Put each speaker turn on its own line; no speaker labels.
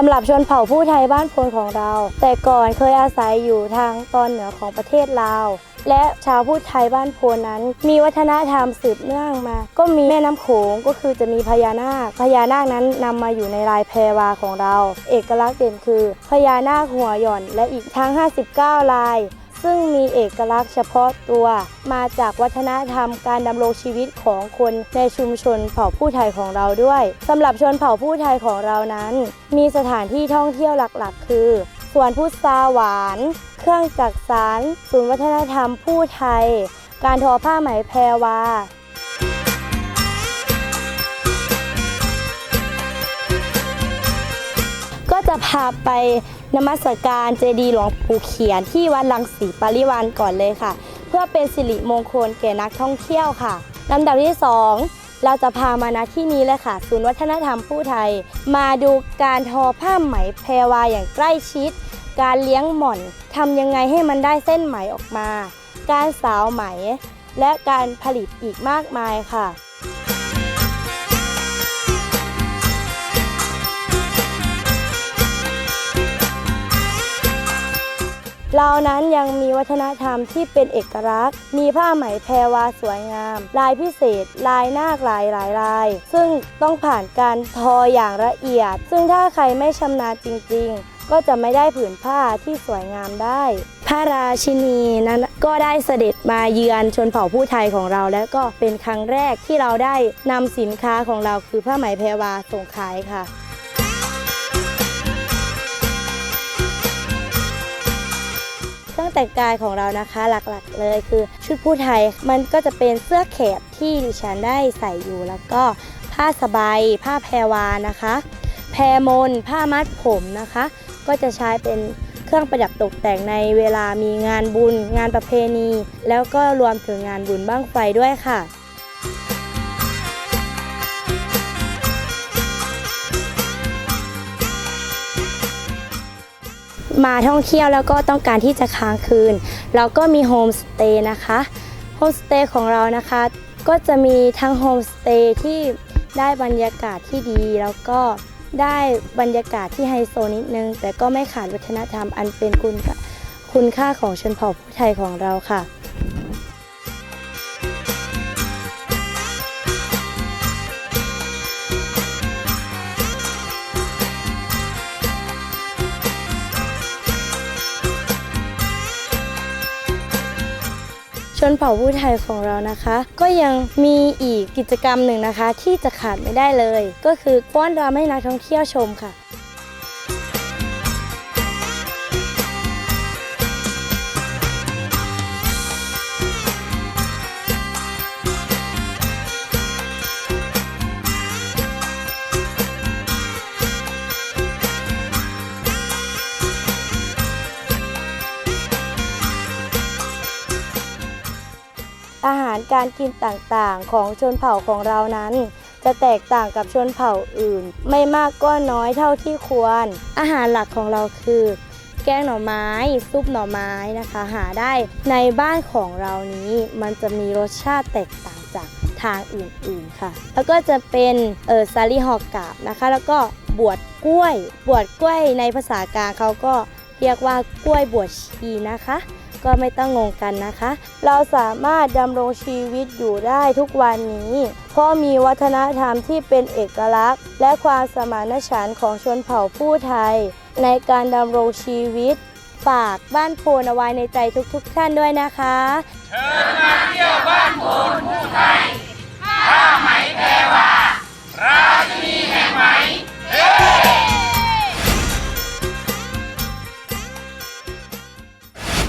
สำหรับชนเผ่าผู้ไทยบ้านโพนของเรา แต่ก่อนเคยอาศัยอยู่ทางตอนเหนือของประเทศลาวและชาวผู้ไทยบ้านโพนนั้น มีวัฒนธรรมสืบเนื่องมา ก็มีแม่น้ำโขงก็คือจะมีพญานาค พญานาคนั้นนำมาอยู่ในลายแพรวาของเรา เอกลักษณ์เด่นคือ พญานาคหัวหย่อนและอีกทั้ง 59 ลาย ซึ่งมีเอกลักษณ์เฉพาะตัวมาจากวัฒนธรรมการดำรงชีวิตของคนในชุมชนเผ่าผู้ไทยของเราด้วยสำหรับชนเผ่าผู้ไทยของเรานั้น มีสถานที่ท่องเที่ยวหลักๆ คือสวนพุทราหวาน เครื่องจักสารศูนย์วัฒนธรรมผู้ไทย การทอผ้าไหมแพรวาก็จะพาไป นมัสการเจดีหลวงปู่เขียนที่วัดลังสีปริวานก่อนเลยค่ะ เพื่อเป็นสิริมงคลแก่นักท่องเที่ยวค่ะลำดับที่ 2 เราจะพามาณที่นี้เลยค่ะ ศูนย์วัฒนธรรมผู้ไทย มาดูการทอผ้าไหมแพรวาอย่างใกล้ชิด การเลี้ยงหม่อนทำยังไงให้มันได้เส้นไหมออกมา การสาวไหม และการผลิตอีกมากมายค่ะ เรานั้นยังมีวัฒนธรรมที่เป็นเอกลักษณ์ มีผ้าไหมแพรวาสวยงาม ลายพิเศษ ลายนาคหลายหลายลาย ซึ่งต้องผ่านการทออย่างละเอียด ซึ่งถ้าใครไม่ชำนาญจริง ๆ ก็จะไม่ได้ผืนผ้าที่สวยงามได้ พระราชินีนั้นก็ได้เสด็จมาเยือนชนเผ่าผู้ไทยของเรา และก็เป็นครั้งแรกที่เราได้นำสินค้าของเราคือผ้าไหมแพรวาส่งขายค่ะ เครื่องแต่งกายของเรานะคะ หลักๆ เลยคือชุดผู้ไทยมันก็จะเป็นเสื้อแขบที่ดิฉันได้ใส่อยู่ แล้วก็ผ้าสบายผ้าแพรวานะคะ แพรมน ผ้ามัดผมนะคะ ก็จะใช้เป็นเครื่องประดับตกแต่งในเวลามีงานบุญ งานประเพณี แล้วก็รวมถึงงานบุญบ้างไฟด้วยค่ะ มาท่องเที่ยวแล้วก็ต้องการที่จะค้างคืน เราก็มีโฮมสเตย์นะคะโฮมสเตย์ของเรานะคะก็จะมีทั้งโฮมสเตย์ที่ได้บรรยากาศที่ดี แล้วก็ได้บรรยากาศที่ไฮโซนิดนึง แต่ก็ไม่ขาดวัฒนธรรมอันเป็นคุณค่าคุณค่าของชนเผ่าผู้ไทยของเราค่ะ ชนเผ่าผู้ไทยของเรานะคะ ก็ยังมีอีกกิจกรรมหนึ่งนะคะ ที่จะขาดไม่ได้เลย ก็คือป้อนรำให้นักท่องเที่ยวชมค่ะ การกินต่างๆ ของชนเผ่าของเรานั้น จะแตกต่างกับชนเผ่าอื่น ไม่มากก็น้อยเท่าที่ควร อาหารหลักของเราคือ แกงหน่อไม้ซุปหน่อไม้นะคะ หาได้ในบ้านของเรานี้มันจะมีรสชาติแตกต่างจากทางอื่นๆค่ะ แล้วก็จะเป็นเออซาลีฮอกกาบนะคะ แล้วก็บวชกล้วย บวชกล้วยในภาษากลางเขาก็เรียกว่ากล้วยบวชชีนะคะ ก็ไม่ต้องงงกันนะคะ เราสามารถดำรงชีวิตอยู่ได้ทุกวันนี้ เพราะมีวัฒนธรรมที่เป็นเอกลักษณ์ และความสมานฉันท์ของชนเผ่าผู้ไทย ในการดำรงชีวิต ฝากบ้านโพนเอาไว้ในใจทุกๆท่านด้วยนะคะ
ผ้าเที่ยวารานโพนผู้ไทย